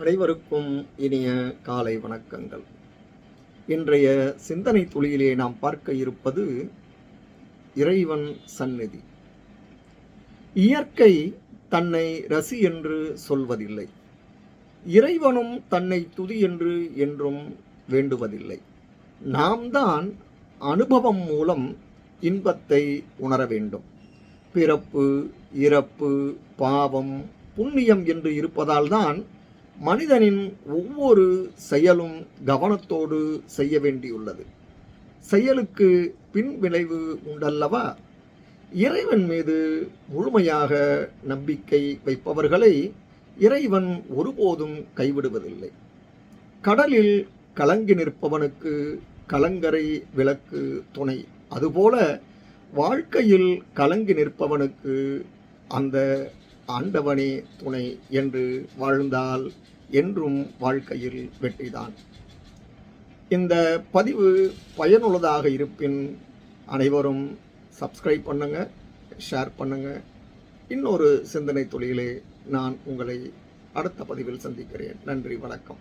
அனைவருக்கும் இனிய காலை வணக்கங்கள். இன்றைய சிந்தனை துளியிலே நாம் பார்க்க இருப்பது இறைவன் சந்நிதி. இயற்கை தன்னை ரசி என்று சொல்வதில்லை. இறைவனும் தன்னை துதி என்று என்றும் வேண்டுவதில்லை. நாம் தான் அனுபவம் மூலம் இன்பத்தை உணர வேண்டும். பிறப்பு இறப்பு பாவம் புண்ணியம் என்று இருப்பதால் தான் மனிதனின் ஒவ்வொரு செயலும் கவனத்தோடு செய்ய வேண்டியுள்ளது. செயலுக்கு பின் விளைவு உண்டல்லவா? இறைவன் மீது முழுமையாக நம்பிக்கை வைப்பவர்களை இறைவன் ஒருபோதும் கைவிடுவதில்லை. கடலில் கலங்கி நிற்பவனுக்கு கலங்கரை விளக்கு துணை. அதுபோல வாழ்க்கையில் கலங்கி நிற்பவனுக்கு அந்த ஆண்டவனே துணை என்று வாழ்ந்தால் என்றும் வாழ்க்கையில் வெற்றிதான். இந்த பதிவு பயனுள்ளதாக இருப்பின் அனைவரும் சப்ஸ்கிரைப் பண்ணுங்க ஷேர் பண்ணுங்க. இன்னொரு சிந்தனை தொழிலே நான் உங்களை அடுத்த பதிவில் சந்திக்கிறேன். நன்றி வணக்கம்.